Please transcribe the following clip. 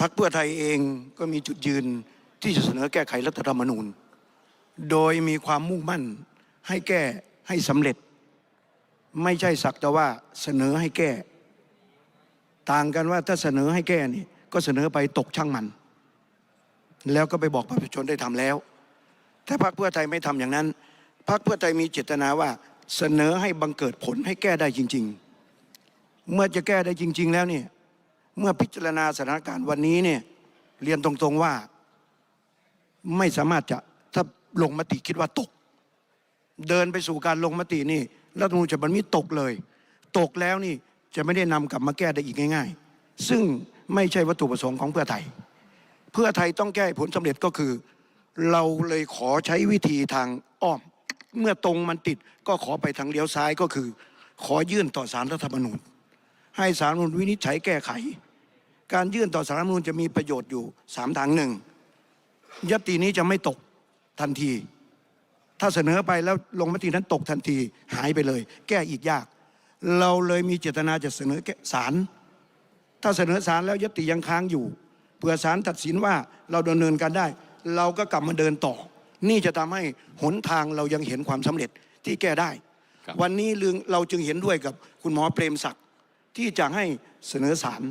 พรรคเพื่อไทยเองก็มีจุดยืนที่จะเสนอแก้ไขรัฐธรรมนูญ โดยมีความมุ่งมั่นให้แก้ให้สำเร็จ ไม่ใช่สักแต่ว่าเสนอให้แก้ ต่างกันว่าถ้าเสนอให้แก้นี่ก็เสนอไปตกช่างมัน แล้วก็ไปบอกประชาชนได้ทำแล้วแต่พรรคเพื่อไทยไม่ทำอย่างนั้นพรรคเพื่อไทยมีเจตนาว่าเสนอให้บังเกิดผลให้แก้ได้จริง ๆ เมื่อจะแก้ได้จริง ๆ แล้วเนี่ย เมื่อพิจารณาสถานการณ์วันนี้เนี่ยเรียนตรงๆว่าไม่สามารถจะถ้าลงมติคิดว่าตก เดินไปสู่การลงมตินี่รัฐมนูญฉบับนี้ตกเลย ตกแล้วนี่จะไม่ได้นำกลับมาแก้ได้อีกง่าย ๆ ซึ่งไม่ใช่วัตถุประสงค์ของเพื่อไทย เพื่อไทยต้องแก้ผลสำเร็จก็คือ เราเลยขอใช้วิธีทางอ้อม เมื่อตรงมันติดก็ขอไปทางเลี้ยวซ้ายก็คือ ขอยื่นต่อสารรัฐธรรมนูญ ให้สารรัฐธรรมนูญวินิจฉัยแก้ไข การยื่นต่อสารรัฐธรรมนูญจะมีประโยชน์อยู่สามทางหนึ่งยตินี้จะไม่ตกทันที ถ้าเสนอไปแล้วลงมตินั้นตกทันทีหายไปเลย แก้อีกยาก เราเลยมีเจตนาจะเสนอแก้ศาลถ้าเสนอศาลแล้วยติยังค้างอยู่เผื่อศาลตัดสินว่าเราดำเนินการได้ เราก็กลับมาเดินต่อ นี่จะทำให้หนทางเรายังเห็นความสำเร็จที่แก้ได้ครับวันนี้เรื่องเราจึงเห็นด้วยกับคุณหมอเปรมศักดิ์ ที่จะให้เสนอสาร